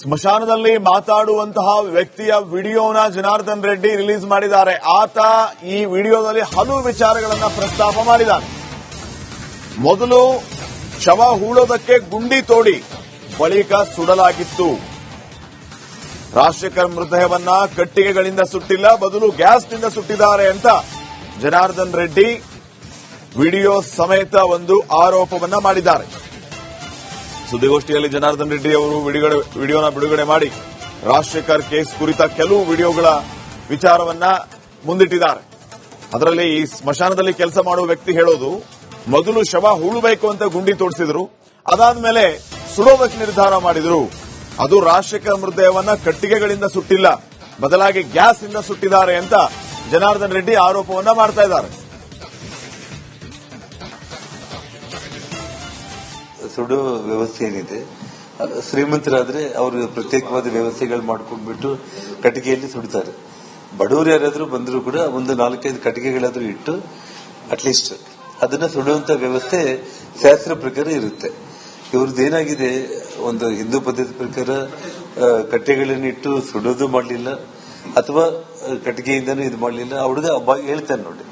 ಸ್ಮಶಾನದಲ್ಲಿ ಮಾತಾಡುವಂತಹ ವ್ಯಕ್ತಿಯ ವಿಡಿಯೋನ ಜನಾರ್ದನ್ ರೆಡ್ಡಿ ರಿಲೀಸ್ ಮಾಡಿದ್ದಾರೆ. ಆತ ಈ ವಿಡಿಯೋದಲ್ಲಿ ಹಲವು ವಿಚಾರಗಳನ್ನು ಪ್ರಸ್ತಾಪ ಮಾಡಿದ್ದಾರೆ ಮೊದಲು ಶವ ಹೂಳೋದಕ್ಕೆ ಗುಂಡಿ ತೋಡಿ ಬಳಿಕ ಸುಡಲಾಗಿತ್ತು. ರಾಜಶೇಖರ್ ಮೃತದೇಹವನ್ನ ಕಟ್ಟಿಗೆಗಳಿಂದ ಸುಟ್ಟಿಲ್ಲ, ಬದಲು ಗ್ಯಾಸ್ನಿಂದ ಸುಟ್ಟಿದ್ದಾರೆ ಅಂತ ಜನಾರ್ದನ್ ರೆಡ್ಡಿ ವಿಡಿಯೋ ಸಮೇತ ಒಂದು ಆರೋಪವನ್ನ ಮಾಡಿದ್ದಾರೆ. ಸುದ್ದಿಗೋಷ್ಠಿಯಲ್ಲಿ ಜನಾರ್ದನ್ ರೆಡ್ಡಿ ಅವರು ವಿಡಿಯೋನ ಬಿಡುಗಡೆ ಮಾಡಿ ರಾಜಶೇಖರ್ ಕೇಸ್ ಕುರಿತ ಕೆಲವು ವಿಡಿಯೋಗಳ ವಿಚಾರವನ್ನ ಮುಂದಿಟ್ಟಿದ್ದಾರೆ. ಅದರಲ್ಲಿ ಈ ಸ್ಮಶಾನದಲ್ಲಿ ಕೆಲಸ ಮಾಡುವ ವ್ಯಕ್ತಿ ಹೇಳೋದು, ಮೊದಲು ಶವ ಹೂಳಬೇಕು ಅಂತ ಗುಂಡಿ ತೋಡಿಸಿದ್ರು, ಅದಾದ್ಮೇಲೆ ಸುಡೋದಕ್ಕೆ ನಿರ್ಧಾರ ಮಾಡಿದ್ರು. ಅದು ರಾಜಶೇಖರ್ ಮೃತದೇಹವನ್ನ ಕಟ್ಟಿಗೆಗಳಿಂದ ಸುಟ್ಟಿಲ್ಲ, ಬದಲಾಗಿ ಗ್ಯಾಸ್ ಇಂದ ಸುಟ್ಟಿದ್ದಾರೆ ಅಂತ ಜನಾರ್ದನ್ ರೆಡ್ಡಿ ಆರೋಪವನ್ನ ಮಾಡ್ತಾ ಇದ್ದಾರೆ. ಸುಡೋ ವ್ಯವಸ್ಥೆ ಏನಿದೆ? ಶ್ರೀಮಂತರಾದ್ರೆ ಅವರು ಪ್ರತ್ಯೇಕವಾದ ವ್ಯವಸ್ಥೆಗಳು ಮಾಡ್ಕೊಂಡ್ಬಿಟ್ಟು ಕಟ್ಟಿಗೆಯಲ್ಲಿ ಸುಡ್ತಾರೆ. ಬಡವರು ಯಾರಾದರೂ ಬಂದರೂ ಕೂಡ ಒಂದು ನಾಲ್ಕೈದು ಕಟ್ಟಿಗೆಗಳಾದರೂ ಇಟ್ಟು ಅಟ್ಲೀಸ್ಟ್ ಅದನ್ನ ಸುಡುವಂತ ವ್ಯವಸ್ಥೆ ಶಾಸ್ತ್ರ ಪ್ರಕಾರ ಇರುತ್ತೆ. ಇವ್ರದ್ದು ಏನಾಗಿದೆ? ಒಂದು ಹಿಂದೂ ಪದ್ಧತಿ ಪ್ರಕಾರ ಕಟ್ಟೆಗಳನ್ನು ಇಟ್ಟು ಸುಡೋದು ಮಾಡಲಿಲ್ಲ, ಅಥವಾ ಕಟ್ಟಿಗೆಯಿಂದನೂ ಇದು ಮಾಡಲಿಲ್ಲ. ಆ ಹುಡುಗ ಅಬ್ಬ ಹೇಳ್ತಾನೆ ನೋಡಿ.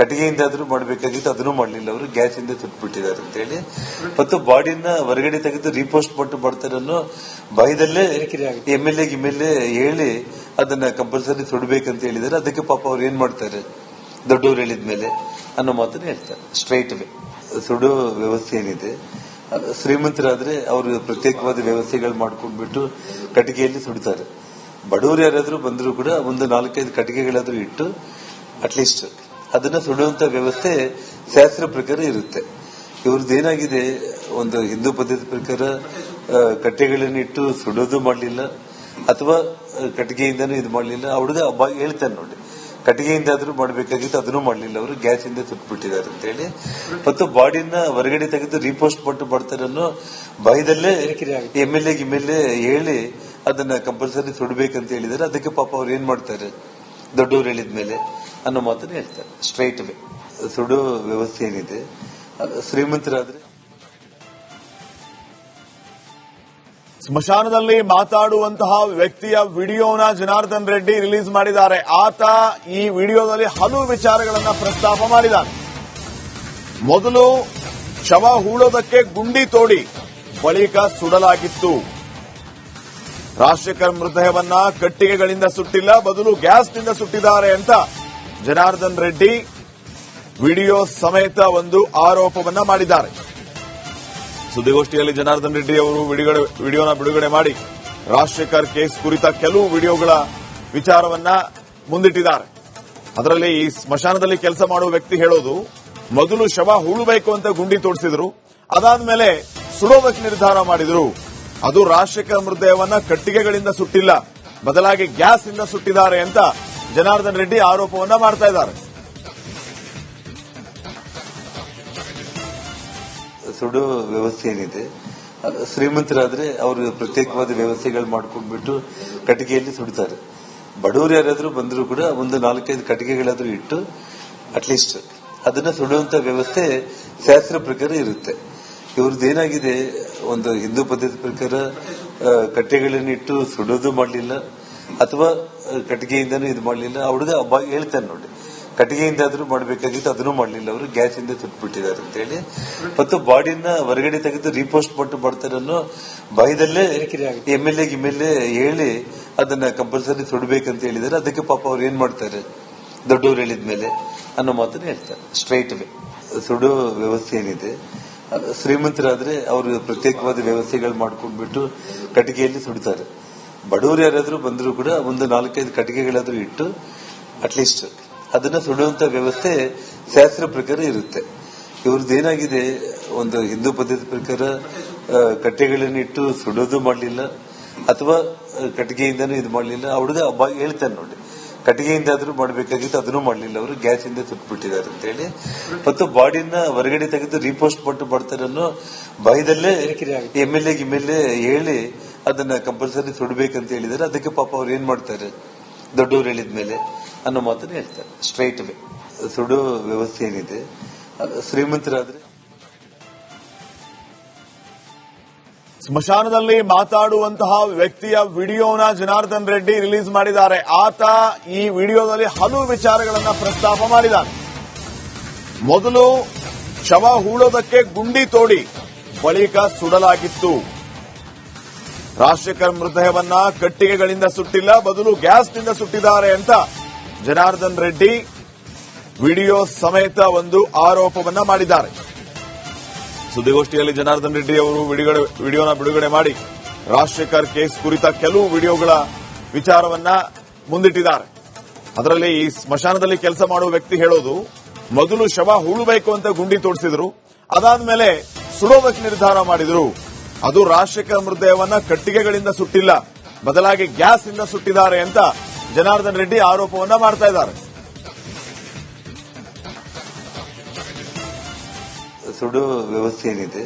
ಕಟ್ಟಿಗೆಯಿಂದಾದ್ರೂ ಮಾಡಬೇಕಾಗಿತ್ತು, ಅದನ್ನು ಮಾಡಲಿಲ್ಲ. ಅವರು ಗ್ಯಾಸ್ ಇಂದ ಸುಟ್ಬಿಟ್ಟಿದ್ದಾರೆ ಅಂತ ಹೇಳಿ. ಮತ್ತು ಬಾಡಿನ ಹೊರಗಡೆ ತೆಗೆದು ರೀಪೋಸ್ಟ್ ಪಟ್ಟು ಮಾಡ್ತಾರೆ ಅನ್ನೋ ಭಯದಲ್ಲೇ M L A M L A ಹೇಳಿ ಅದನ್ನ ಕಂಪಲ್ಸರಿ ಸುಡ್ಬೇಕಂತ ಹೇಳಿದಾರೆ ಅದಕ್ಕೆ ಪಾಪ ಅವ್ರು ಏನ್ ಮಾಡ್ತಾರೆ? ದೊಡ್ಡವ್ರು ಹೇಳಿದ್ಮೇಲೆ ಅನ್ನೋ ಮಾತನ್ನ ಹೇಳ್ತಾರೆ. ಸ್ಟ್ರೈಟ್ ವೇ ಸುಡೋ ವ್ಯವಸ್ಥೆ ಏನಿದೆ? ಶ್ರೀಮಂತರಾದ್ರೆ ಅವರು ಪ್ರತ್ಯೇಕವಾದ ವ್ಯವಸ್ಥೆಗಳು ಮಾಡ್ಕೊಂಡ್ಬಿಟ್ಟು ಕಟ್ಟಿಗೆಯಲ್ಲಿ ಸುಡ್ತಾರೆ. ಬಡವರು ಯಾರಾದರೂ ಬಂದರೂ ಕೂಡ ಒಂದು ನಾಲ್ಕೈದು ಕಟ್ಟಿಗೆಗಳಾದರೂ ಇಟ್ಟು ಅಟ್ಲೀಸ್ಟ್ ಅದನ್ನ ಸುಡುವಂತ ವ್ಯವಸ್ಥೆ ಶಾಸ್ತ್ರ ಪ್ರಕಾರ ಇರುತ್ತೆ. ಇವ್ರದ್ದು ಏನಾಗಿದೆ? ಒಂದು ಹಿಂದೂ ಪದ್ಧತಿ ಪ್ರಕಾರ ಕಟ್ಟೆಗಳನ್ನ ಕಟ್ಟೆಗಳನ್ನಿಟ್ಟು ಸುಡೋದು ಮಾಡಲಿಲ್ಲ, ಅಥವಾ ಕಟ್ಟಿಗೆಯಿಂದನೂ ಇದು ಮಾಡಲಿಲ್ಲ. ಹುಡುಗ ಹೇಳ್ತಾನೆ ನೋಡಿ, ಕಟ್ಟಿಗೆಯಿಂದಾದ್ರೂ ಮಾಡಬೇಕಾಗಿತ್ತು, ಅದನ್ನು ಮಾಡಲಿಲ್ಲ. ಅವರು ಗ್ಯಾಸ್ ಇಂದ ಸುಟ್ಬಿಟ್ಟಿದ್ದಾರೆ ಅಂತ ಹೇಳಿ. ಮತ್ತು ಬಾಡಿನ ಹೊರಗಡೆ ತೆಗೆದು ರೀಪೋಸ್ಟ್ ಪಟ್ಟು ಮಾಡ್ತಾರೆ ಅನ್ನೋ ಭಯದಲ್ಲೇ M L A M L A ಹೇಳಿ ಅದನ್ನ ಕಂಪಲ್ಸರಿ ಸುಡಬೇಕಂತ ಹೇಳಿದಾರೆ ಅದಕ್ಕೆ ಪಾಪ ಅವ್ರು ಏನ್ ಮಾಡ್ತಾರೆ? ದೊಡ್ಡವ್ರು ಹೇಳಿದ್ಮೇಲೆ. ಅನ್ನೋ ಮಾತನ್ನ ಹೇಳ್ತಾರೆ. ಸ್ಟ್ರೈಟ್ ವೇ ಸುಡು ವ್ಯವಸ್ಥೆ ಏನಿದೆ? ಶ್ರೀಮಂತರಾದ್ರೆ? ಸ್ಮಶಾನದಲ್ಲಿ ಮಾತಾಡುವಂತಹ ವ್ಯಕ್ತಿಯ ವಿಡಿಯೋನ ಜನಾರ್ದನ್ ರೆಡ್ಡಿ ರಿಲೀಸ್ ಮಾಡಿದ್ದಾರೆ. ಆತ ಈ ವಿಡಿಯೋದಲ್ಲಿ ಹಲವು ವಿಚಾರಗಳನ್ನ ಪ್ರಸ್ತಾಪ ಮಾಡಿದ್ದಾನೆ. ಮೊದಲು ಶವ ಹೂಳೋದಕ್ಕೆ ಗುಂಡಿ ತೋಡಿ ಬಳಿಕ ಸುಡಲಾಗಿತ್ತು. ರಾಜಶೇಖರ್ ಮೃತದೇಹವನ್ನ ಕಟ್ಟಿಗೆಗಳಿಂದ ಸುಟ್ಟಿಲ್ಲ, ಬದಲು ಗ್ಯಾಸ್ನಿಂದ ಸುಟ್ಟಿದ್ದಾರೆ ಅಂತ ಜನಾರ್ದನ್ ರೆಡ್ಡಿ ವಿಡಿಯೋ ಸಮೇತ ಒಂದು ಆರೋಪವನ್ನ ಮಾಡಿದ್ದಾರೆ. ಸುದ್ದಿಗೋಷ್ಠಿಯಲ್ಲಿ ಜನಾರ್ದನ್ ರೆಡ್ಡಿ ಅವರು ವಿಡಿಯೋನ ಬಿಡುಗಡೆ ಮಾಡಿ ರಾಜಶೇಖರ್ ಕೇಸ್ ಕುರಿತ ಕೆಲವು ವಿಡಿಯೋಗಳ ವಿಚಾರವನ್ನ ಮುಂದಿಟ್ಟಿದ್ದಾರೆ. ಅದರಲ್ಲಿ ಈ ಸ್ಮಶಾನದಲ್ಲಿ ಕೆಲಸ ಮಾಡುವ ವ್ಯಕ್ತಿ ಹೇಳೋದು, ಮೊದಲು ಶವ ಹೂಳಬೇಕು ಅಂತ ಗುಂಡಿ ತೋಡಿಸಿದ್ರು, ಅದಾದ್ಮೇಲೆ ಸುಡೋದಕ್ಕೆ ನಿರ್ಧಾರ ಮಾಡಿದ್ರು. ಅದು ರಾಜಶೇಖರ್ ಮೃತದೇಹವನ್ನ ಕಟ್ಟಿಗೆಗಳಿಂದ ಸುಟ್ಟಿಲ್ಲ, ಬದಲಾಗಿ ಗ್ಯಾಸ್ ಇಂದ ಸುಟ್ಟಿದ್ದಾರೆ ಅಂತ ಜನಾರ್ದನ್ ರೆಡ್ಡಿ ಆರೋಪವನ್ನ ಮಾಡ್ತಾ ಇದ್ದಾರೆ. ಸುಡು ವ್ಯವಸ್ಥೆ ಏನಿದೆ? ಶ್ರೀಮಂತರಾದ್ರೆ ಅವರು ಪ್ರತ್ಯೇಕವಾದ ವ್ಯವಸ್ಥೆಗಳು ಮಾಡ್ಕೊಂಡ್ಬಿಟ್ಟು ಕಟ್ಟಿಗೆಯಲ್ಲಿ ಸುಡ್ತಾರೆ. ಬಡವರು ಯಾರಾದರೂ ಬಂದರೂ ಕೂಡ ಒಂದು ನಾಲ್ಕೈದು ಕಟ್ಟಿಗೆಗಳಾದರೂ ಇಟ್ಟು ಅಟ್ಲೀಸ್ಟ್ ಅದನ್ನ ಸುಡುವಂತ ವ್ಯವಸ್ಥೆ ಶಾಸ್ತ್ರ ಪ್ರಕಾರ ಇರುತ್ತೆ. ಇವ್ರದ್ದು ಏನಾಗಿದೆ? ಒಂದು ಹಿಂದೂ ಪದ್ಧತಿ ಪ್ರಕಾರ ಕಟ್ಟೆಗಳನ್ನಿಟ್ಟು ಸುಡೋದು ಮಾಡಲಿಲ್ಲ. ಅಥವಾ ಕಟ್ಟಿಗೆಯಿಂದನೂ ಇದು ಮಾಡಲಿಲ್ಲ. ಆ ಹುಡುಗ ಹೇಳ್ತಾನೆ ನೋಡಿ, ಕಟ್ಟಿಗೆಯಿಂದಾದ್ರೂ ಮಾಡಬೇಕಾಗಿತ್ತು, ಅದನ್ನು ಮಾಡಲಿಲ್ಲ. ಅವರು ಗ್ಯಾಸ್ ಇಂದ ಸುಟ್ಬಿಟ್ಟಿದ್ದಾರೆ ಅಂತ ಹೇಳಿ. ಮತ್ತು ಬಾಡಿನ ಹೊರಗಡೆ ತೆಗೆದು ರೀಪೋಸ್ಟ್ ಪಟ್ಟು ಮಾಡ್ತಾರೆ ಅನ್ನೋ ಭಯದಲ್ಲೇ M L A M L A ಹೇಳಿ ಅದನ್ನ ಕಂಪಲ್ಸರಿ ಸುಡ್ಬೇಕಂತ ಹೇಳಿದ್ದಾರೆ. ಅದಕ್ಕೆ ಪಾಪ ಅವ್ರು ಏನ್ ಮಾಡ್ತಾರೆ? ದೊಡ್ಡವ್ರು ಹೇಳಿದ್ಮೇಲೆ ಅನ್ನೋ ಮಾತನ್ನ ಹೇಳ್ತಾರೆ. ಸ್ಟ್ರೈಟ್ ವೇ ಸುಡೋ ವ್ಯವಸ್ಥೆ ಏನಿದೆ? ಶ್ರೀಮಂತರಾದ್ರೆ ಅವರು ಪ್ರತ್ಯೇಕವಾದ ವ್ಯವಸ್ಥೆಗಳು ಮಾಡ್ಕೊಂಡ್ಬಿಟ್ಟು ಕಟ್ಟಿಗೆಯಲ್ಲಿ ಸುಡ್ತಾರೆ. ಬಡವರು ಯಾರಾದರೂ ಬಂದರೂ ಕೂಡ ಒಂದು ನಾಲ್ಕೈದು ಕಟ್ಟಿಗೆಗಳಾದರೂ ಇಟ್ಟು ಅಟ್ಲೀಸ್ಟ್ ಅದನ್ನ ಸುಡುವಂತ ವ್ಯವಸ್ಥೆ ಶಾಸ್ತ್ರ ಪ್ರಕಾರ ಇರುತ್ತೆ. ಇವ್ರದ್ದು ಏನಾಗಿದೆ? ಒಂದು ಹಿಂದೂ ಪದ್ಧತಿ ಪ್ರಕಾರ ಕಟ್ಟೆಗಳನ್ನು ಇಟ್ಟು ಸುಡೋದು ಮಾಡಲಿಲ್ಲ ಅಥವಾ ಕಟ್ಟಿಗೆಯಿಂದನೂ ಇದು ಮಾಡಲಿಲ್ಲ. ಆ ಹುಡುಗ ಹೇಳ್ತಾನೆ ನೋಡಿ ಕಟ್ಟಿಗೆಯಿಂದಾದ್ರೂ ಮಾಡಬೇಕಾಗಿತ್ತು ಅದನ್ನು ಮಾಡಲಿಲ್ಲ. ಅವರು ಗ್ಯಾಸ್ ಇಂದ ಸುಟ್ಬಿಟ್ಟಿದ್ದಾರೆ ಅಂತ ಹೇಳಿ. ಮತ್ತು ಬಾಡಿನ ಹೊರಗಡೆ ತೆಗೆದು ರೀಪೋಸ್ಟ್ ಪಟ್ಟು ಮಾಡ್ತಾರೆ ಅನ್ನೋ ಭಯದಲ್ಲೇ M L A M L A ಹೇಳಿ ಅದನ್ನ ಕಂಪಲ್ಸರಿ ಸುಡಬೇಕಂತ ಹೇಳಿದರೆ ಅದಕ್ಕೆ ಪಾಪ ಅವ್ರು ಏನ್ ಮಾಡ್ತಾರೆ? ದೊಡ್ಡವ್ರು ಹೇಳಿದ್ಮೇಲೆ ಅನ್ನೋ ಮಾತನ್ನ ಹೇಳ್ತಾರೆ. ಸ್ಟ್ರೈಟ್ ವೇ ಸುಡೋ ವ್ಯವಸ್ಥೆ ಏನಿದೆ? ಶ್ರೀಮಂತರಾದ್ರೆ ಸ್ಮಶಾನದಲ್ಲಿ ಮಾತಾಡುವಂತಹ ವ್ಯಕ್ತಿಯ ವಿಡಿಯೋನ ಜನಾರ್ದನ್ ರೆಡ್ಡಿ ರಿಲೀಸ್ ಮಾಡಿದ್ದಾರೆ. ಆತ ಈ ವಿಡಿಯೋದಲ್ಲಿ ಹಲವು ವಿಚಾರಗಳನ್ನ ಪ್ರಸ್ತಾಪ ಮಾಡಿದ್ದಾನೆ. ಮೊದಲು ಶವ ಹೂಳೋದಕ್ಕೆ ಗುಂಡಿ ತೋಡಿ ಬಳಿಕ ಸುಡಲಾಗಿತ್ತು. ರಾಜಶೇಖರ್ ಮೃತದೇಹವನ್ನ ಕಟ್ಟಿಗೆಗಳಿಂದ ಸುಟ್ಟಿಲ್ಲ, ಬದಲು ಗ್ಯಾಸ್ನಿಂದ ಸುಟ್ಟಿದ್ದಾರೆ ಅಂತ ಜನಾರ್ದನ್ ರೆಡ್ಡಿ ವಿಡಿಯೋ ಸಮೇತ ಒಂದು ಆರೋಪವನ್ನ ಮಾಡಿದ್ದಾರೆ. ಸುದ್ದಿಗೋಷ್ಠಿಯಲ್ಲಿ ಜನಾರ್ದನ್ ರೆಡ್ಡಿ ಅವರು ವಿಡಿಯೋನ ಬಿಡುಗಡೆ ಮಾಡಿ ರಾಜಶೇಖರ್ ಕೇಸ್ ಕುರಿತ ಕೆಲವು ವಿಡಿಯೋಗಳ ವಿಚಾರವನ್ನ ಮುಂದಿಟ್ಟಿದ್ದಾರೆ. ಅದರಲ್ಲಿ ಈ ಸ್ಮಶಾನದಲ್ಲಿ ಕೆಲಸ ಮಾಡುವ ವ್ಯಕ್ತಿ ಹೇಳೋದು, ಮೊದಲು ಶವ ಹೂಳಬೇಕು ಅಂತ ಗುಂಡಿ ತೋಡಿಸಿದ್ರು. ಅದಾದ್ಮೇಲೆ ಸುಡೋದಕ್ಕೆ ನಿರ್ಧಾರ ಮಾಡಿದ್ರು. ಅದು ರಾಷ್ಟ್ರೀಯ ಮೃತದೇಹವನ್ನ ಕಟ್ಟಿಗೆಗಳಿಂದ ಸುಟ್ಟಿಲ್ಲ. ಬದಲಾಗಿ ಗ್ಯಾಸ್ ಇಂದ ಸುಟ್ಟಿದ್ದಾರೆ ಅಂತ ಜನಾರ್ದನ್ ರೆಡ್ಡಿ ಆರೋಪವನ್ನ ಮಾಡ್ತಾ ಇದ್ದಾರೆ. ಸುಡು ವ್ಯವಸ್ಥೆ ಏನಿದೆ?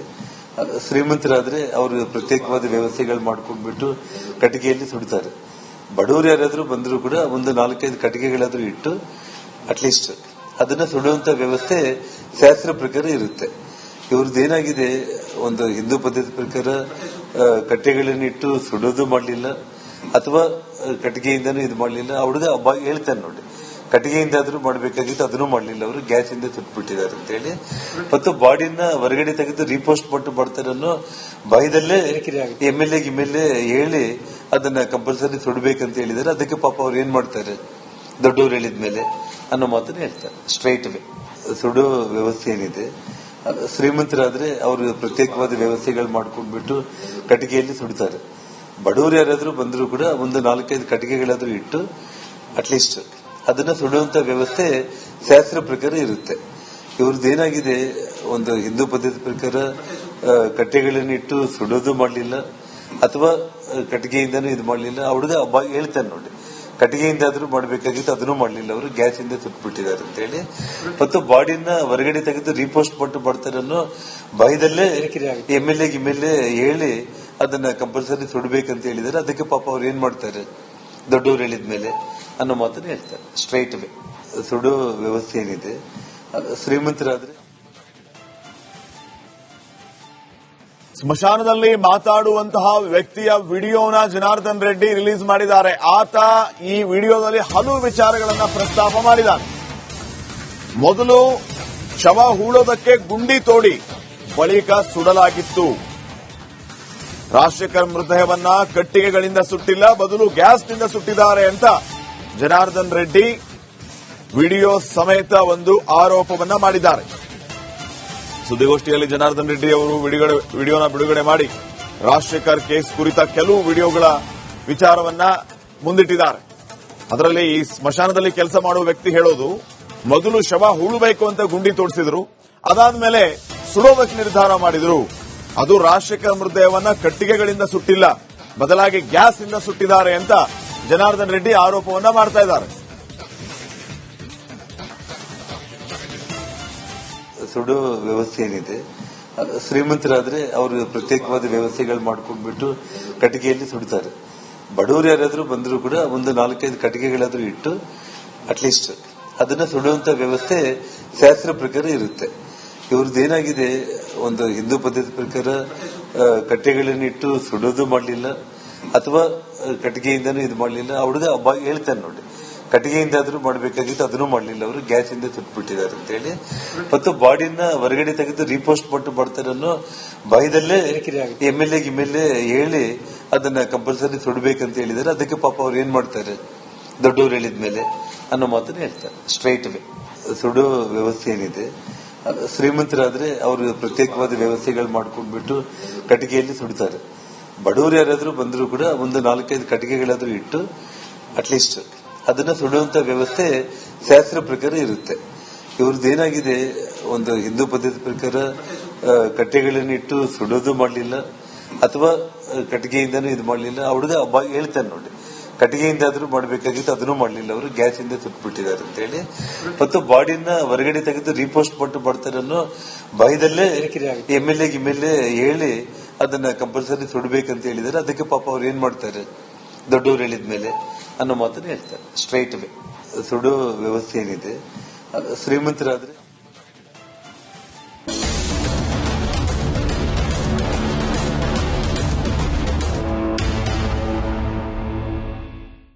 ಶ್ರೀಮಂತರಾದ್ರೆ ಅವರು ಪ್ರತ್ಯೇಕವಾದ ವ್ಯವಸ್ಥೆಗಳು ಮಾಡ್ಕೊಂಡ್ಬಿಟ್ಟು ಕಟ್ಟಿಗೆಯಲ್ಲಿ ಸುಡ್ತಾರೆ. ಬಡವರು ಯಾರಾದರೂ ಬಂದರೂ ಕೂಡ ಒಂದು ನಾಲ್ಕೈದು ಕಟ್ಟಿಗೆಗಳಾದರೂ ಇಟ್ಟು ಅಟ್ಲೀಸ್ಟ್ ಅದನ್ನ ಸುಡುವಂತ ವ್ಯವಸ್ಥೆ ಶಾಸ್ತ್ರ ಪ್ರಕಾರ ಇರುತ್ತೆ. ಇವ್ರದ್ದು ಏನಾಗಿದೆ? ಒಂದು ಹಿಂದೂ ಪದ್ಧತಿ ಪ್ರಕಾರ ಕಟ್ಟೆಗಳನ್ನಿಟ್ಟು ಸುಡೋದು ಮಾಡಲಿಲ್ಲ, ಅಥವಾ ಕಟ್ಟಿಗೆಯಿಂದನೂ ಇದು ಮಾಡಲಿಲ್ಲ. ಆ ಹುಡುಗ ಹೇಳ್ತಾರೆ ನೋಡಿ ಕಟ್ಟಿಗೆಯಿಂದ ಆದ್ರೂ ಮಾಡಬೇಕಾಗಿತ್ತು, ಅದನ್ನು ಮಾಡಲಿಲ್ಲ. ಅವರು ಗ್ಯಾಸ್ ಇಂದ ಸುಟ್ಬಿಟ್ಟಿದ್ದಾರೆ ಅಂತ ಹೇಳಿ. ಮತ್ತು ಬಾಡಿನ ಹೊರಗಡೆ ತೆಗೆದು ರೀಪೋಸ್ಟ್ ಪಟ್ಟು ಮಾಡ್ತಾರೆ ಅನ್ನೋ ಭಯದಲ್ಲೇ M L A M L A ಹೇಳಿ ಅದನ್ನ ಕಂಪಲ್ಸರಿ ಸುಡಬೇಕಂತ ಹೇಳಿದ್ದಾರೆ. ಅದಕ್ಕೆ ಪಾಪ ಅವ್ರು ಏನ್ ಮಾಡ್ತಾರೆ? ದೊಡ್ಡವ್ರು ಹೇಳಿದ್ಮೇಲೆ ಅನ್ನೋ ಮಾತನ್ನ ಹೇಳ್ತಾರೆ. ಸ್ಟ್ರೈಟ್ ವೇ ಸುಡೋ ವ್ಯವಸ್ಥೆ ಏನಿದೆ? ಶ್ರೀಮಂತರಾದ್ರೆ ಅವರು ಪ್ರತ್ಯೇಕವಾದ ವ್ಯವಸ್ಥೆಗಳು ಮಾಡ್ಕೊಂಡ್ಬಿಟ್ಟು ಕಟ್ಟಿಗೆಯಲ್ಲಿ ಸುಡ್ತಾರೆ. ಬಡವರು ಯಾರಾದರೂ ಬಂದರೂ ಕೂಡ ಒಂದು ನಾಲ್ಕೈದು ಕಟ್ಟಿಗೆಗಳಾದರೂ ಇಟ್ಟು ಅಟ್ಲೀಸ್ಟ್ ಅದನ್ನ ಸುಡುವಂತ ವ್ಯವಸ್ಥೆ ಶಾಸ್ತ್ರ ಪ್ರಕಾರ ಇರುತ್ತೆ. ಇವ್ರದ್ದು ಏನಾಗಿದೆ? ಒಂದು ಹಿಂದೂ ಪದ್ಧತಿ ಪ್ರಕಾರ ಕಟ್ಟೆಗಳನ್ನು ಇಟ್ಟು ಸುಡೋದು ಮಾಡಲಿಲ್ಲ, ಅಥವಾ ಕಟ್ಟಿಗೆಯಿಂದನೂ ಇದು ಮಾಡಲಿಲ್ಲ. ಆ ಹುಡುಗ ಹೇಳ್ತಾನೆ ನೋಡಿ. ಕಟ್ಟಿಗೆಯಿಂದ ಆದ್ರೂ ಮಾಡಬೇಕಾಗಿತ್ತು, ಅದನ್ನು ಮಾಡಲಿಲ್ಲ ಅವರು. ಗ್ಯಾಸ್ ಇಂದ ಸುಟ್ಬಿಟ್ಟಿದ್ದಾರೆ ಅಂತ ಹೇಳಿ. ಮತ್ತು ಬಾಡಿನ ಹೊರಗಡೆ ತೆಗೆದು ರೀಪೋಸ್ಟ್ ಪಟ್ಟು ಮಾಡ್ತಾರೆ ಅನ್ನೋ ಭಯದಲ್ಲೇ M L A M L A ಹೇಳಿ ಅದನ್ನ ಕಂಪಲ್ಸರಿ ಸುಡಬೇಕಂತ ಹೇಳಿದಾರೆ ಅದಕ್ಕೆ ಪಾಪ ಅವ್ರು ಏನ್ ಮಾಡ್ತಾರೆ? ದೊಡ್ಡವ್ರು ಹೇಳಿದ್ಮೇಲೆ ಅನ್ನೋ ಮಾತನ್ನ ಹೇಳ್ತಾರೆ. ಸ್ಟ್ರೈಟ್ ವೇ ಸುಡೋ ವ್ಯವಸ್ಥೆ ಏನಿದೆ? ಶ್ರೀಮಂತರಾದ್ರೆ ಸ್ಮಶಾನದಲ್ಲಿ ಮಾತಾಡುವಂತಹ ವ್ಯಕ್ತಿಯ ವಿಡಿಯೋನ ಜನಾರ್ದನ್ ರೆಡ್ಡಿ ರಿಲೀಸ್ ಮಾಡಿದ್ದಾರೆ. ಆತ ಈ ವಿಡಿಯೋದಲ್ಲಿ ಹಲವು ವಿಚಾರಗಳನ್ನು ಪ್ರಸ್ತಾಪ ಮಾಡಿದ್ದಾನೆ. ಮೊದಲು ಶವ ಹೂಳೋದಕ್ಕೆ ಗುಂಡಿ ತೋಡಿ ಬಳಿಕ ಸುಡಲಾಗಿತ್ತು. ರಾಜಶೇಖರ್ ಮೃತದೇಹವನ್ನ ಕಟ್ಟಿಗೆಗಳಿಂದ ಸುಟ್ಟಿಲ್ಲ, ಬದಲು ಗ್ಯಾಸ್ನಿಂದ ಸುಟ್ಟಿದ್ದಾರೆ ಅಂತ ಜನಾರ್ದನ್ ರೆಡ್ಡಿ ವಿಡಿಯೋ ಸಮೇತ ಒಂದು ಆರೋಪವನ್ನ ಮಾಡಿದ್ದಾರೆ. ಸುದ್ದಿಗೋಷ್ಠಿಯಲ್ಲಿ ಜನಾರ್ದನ್ ರೆಡ್ಡಿ ಅವರು ವಿಡಿಯೋನ ಬಿಡುಗಡೆ ಮಾಡಿ ರಾಜಶೇಖರ್ ಕೇಸ್ ಕುರಿತ ಕೆಲವು ವಿಡಿಯೋಗಳ ವಿಚಾರವನ್ನ ಮುಂದಿಟ್ಟಿದ್ದಾರೆ. ಅದರಲ್ಲಿ ಈ ಸ್ಮಶಾನದಲ್ಲಿ ಕೆಲಸ ಮಾಡುವ ವ್ಯಕ್ತಿ ಹೇಳೋದು, ಮೊದಲು ಶವ ಹೂಳಬೇಕು ಅಂತ ಗುಂಡಿ ತೋಡಿಸಿದ್ರು, ಅದಾದ್ಮೇಲೆ ಸುಡೋದಕ್ಕೆ ನಿರ್ಧಾರ ಮಾಡಿದ್ರು. ಅದು ರಾಜಶೇಖರ್ ಮೃತದೇಹವನ್ನ ಕಟ್ಟಿಗೆಗಳಿಂದ ಸುಟ್ಟಿಲ್ಲ, ಬದಲಾಗಿ ಗ್ಯಾಸ್ ಇಂದ ಸುಟ್ಟಿದ್ದಾರೆ ಅಂತ ಜನಾರ್ದನ್ ರೆಡ್ಡಿ ಆರೋಪವನ್ನ ಮಾಡ್ತಾ ಇದ್ದಾರೆ. ಸುಡೋ ವ್ಯವಸ್ಥೆ ಏನಿದೆ? ಶ್ರೀಮಂತರಾದ್ರೆ ಅವರು ಪ್ರತ್ಯೇಕವಾದ ವ್ಯವಸ್ಥೆಗಳು ಮಾಡ್ಕೊಂಡ್ಬಿಟ್ಟು ಕಟ್ಟಿಗೆಯಲ್ಲಿ ಸುಡ್ತಾರೆ. ಬಡವರು ಯಾರಾದರೂ ಬಂದರೂ ಕೂಡ ಒಂದು ನಾಲ್ಕೈದು ಕಟ್ಟಿಗೆಗಳಾದರೂ ಇಟ್ಟು ಅಟ್ಲೀಸ್ಟ್ ಅದನ್ನ ಸುಡುವಂತ ವ್ಯವಸ್ಥೆ ಶಾಸ್ತ್ರ ಪ್ರಕಾರ ಇರುತ್ತೆ. ಇವ್ರದ್ದು ಏನಾಗಿದೆ? ಒಂದು ಹಿಂದೂ ಪದ್ಧತಿ ಪ್ರಕಾರ ಕಟ್ಟೆಗಳನ್ನು ಇಟ್ಟು ಸುಡೋದು ಮಾಡಲಿಲ್ಲ, ಅಥವಾ ಕಟ್ಟಿಗೆಯಿಂದನೂ ಇದು ಮಾಡಲಿಲ್ಲ. ಆ ಹುಡುಗ ಅಬ್ಬ ಹೇಳ್ತಾನೆ ನೋಡಿ. ಕಟ್ಟಿಗೆಯಿಂದ ಆದ್ರೂ ಮಾಡಬೇಕಾಗಿತ್ತು, ಅದನ್ನು ಮಾಡಲಿಲ್ಲ. ಅವರು ಗ್ಯಾಸ್ ಇಂದ ಸುಟ್ಬಿಟ್ಟಿದ್ದಾರೆ ಅಂತ ಹೇಳಿ. ಮತ್ತು ಬಾಡಿನ ಹೊರಗಡೆ ತೆಗೆದು ರೀಪೋಸ್ಟ್ ಪಟ್ಟು ಮಾಡ್ತಾರೆ ಅನ್ನೋ ಭಯದಲ್ಲೇ M L A M L A ಹೇಳಿ ಅದನ್ನ ಕಂಪಲ್ಸರಿ ಸುಡ್ಬೇಕಂತ ಹೇಳಿದಾರೆ ಅದಕ್ಕೆ ಪಾಪ ಅವ್ರು ಏನ್ ಮಾಡ್ತಾರೆ? ದೊಡ್ಡವ್ರು ಹೇಳಿದ್ಮೇಲೆ ಅನ್ನೋ ಮಾತನ್ನ ಹೇಳ್ತಾರೆ. ಸ್ಟ್ರೈಟ್ ವೇ ಸುಡೋ ವ್ಯವಸ್ಥೆ ಏನಿದೆ? ಶ್ರೀಮಂತರಾದ್ರೆ ಅವರು ಪ್ರತ್ಯೇಕವಾದ ವ್ಯವಸ್ಥೆಗಳು ಮಾಡ್ಕೊಂಡ್ಬಿಟ್ಟು ಕಟ್ಟಿಗೆಯಲ್ಲಿ ಸುಡ್ತಾರೆ. ಬಡವರು ಯಾರಾದರೂ ಬಂದರೂ ಕೂಡ ಒಂದು ನಾಲ್ಕೈದು ಕಟ್ಟಿಗೆಗಳಾದರೂ ಇಟ್ಟು ಅಟ್ಲೀಸ್ಟ್ ಅದನ್ನ ಸುಡುವಂತ ವ್ಯವಸ್ಥೆ ಶಾಸ್ತ್ರ ಪ್ರಕಾರ ಇರುತ್ತೆ. ಇವ್ರದ್ದು ಏನಾಗಿದೆ? ಒಂದು ಹಿಂದೂ ಪದ್ಧತಿ ಪ್ರಕಾರ ಕಟ್ಟೆಗಳನ್ನ ಕಟ್ಟೆಗಳನ್ನಿಟ್ಟು ಸುಡೋದು ಮಾಡಲಿಲ್ಲ, ಅಥವಾ ಕಟ್ಟಿಗೆಯಿಂದನೂ ಇದು ಮಾಡಲಿಲ್ಲ. ಹುಡುಗ ಹೇಳ್ತಾನೆ ನೋಡಿ ಕಟ್ಟಿಗೆಯಿಂದ ಆದ್ರೂ ಮಾಡಬೇಕಾಗಿತ್ತು, ಅದನ್ನು ಮಾಡಲಿಲ್ಲ. ಅವರು ಗ್ಯಾಸ್ ಇಂದ ಸುಟ್ಬಿಟ್ಟಿದ್ದಾರೆ ಅಂತ ಹೇಳಿ. ಮತ್ತು ಬಾಡಿನ ಹೊರಗಡೆ ತೆಗೆದು ರೀಪೋಸ್ಟ್ ಪಟ್ಟು ಮಾಡ್ತಾರೆ ಅನ್ನೋ ಭಯದಲ್ಲೇ M L A, M L A ಹೇಳಿ ಅದನ್ನ ಕಂಪಲ್ಸರಿ ಸುಡಬೇಕಂತ ಹೇಳಿದಾರೆ ಅದಕ್ಕೆ ಪಾಪ ಅವ್ರು ಏನ್ ಮಾಡ್ತಾರೆ? ದೊಡ್ಡವ್ರು ಹೇಳಿದ್ಮೇಲೆ ಅನ್ನೋ ಮಾತನ್ನು ಹೇಳ್ತಾರೆ. ಸ್ಟ್ರೈಟ್ ವೇ ಸುಡೋ ವ್ಯವಸ್ಥೆ ಏನಿದೆ? ಶ್ರೀಮಂತರಾದ್ರೆ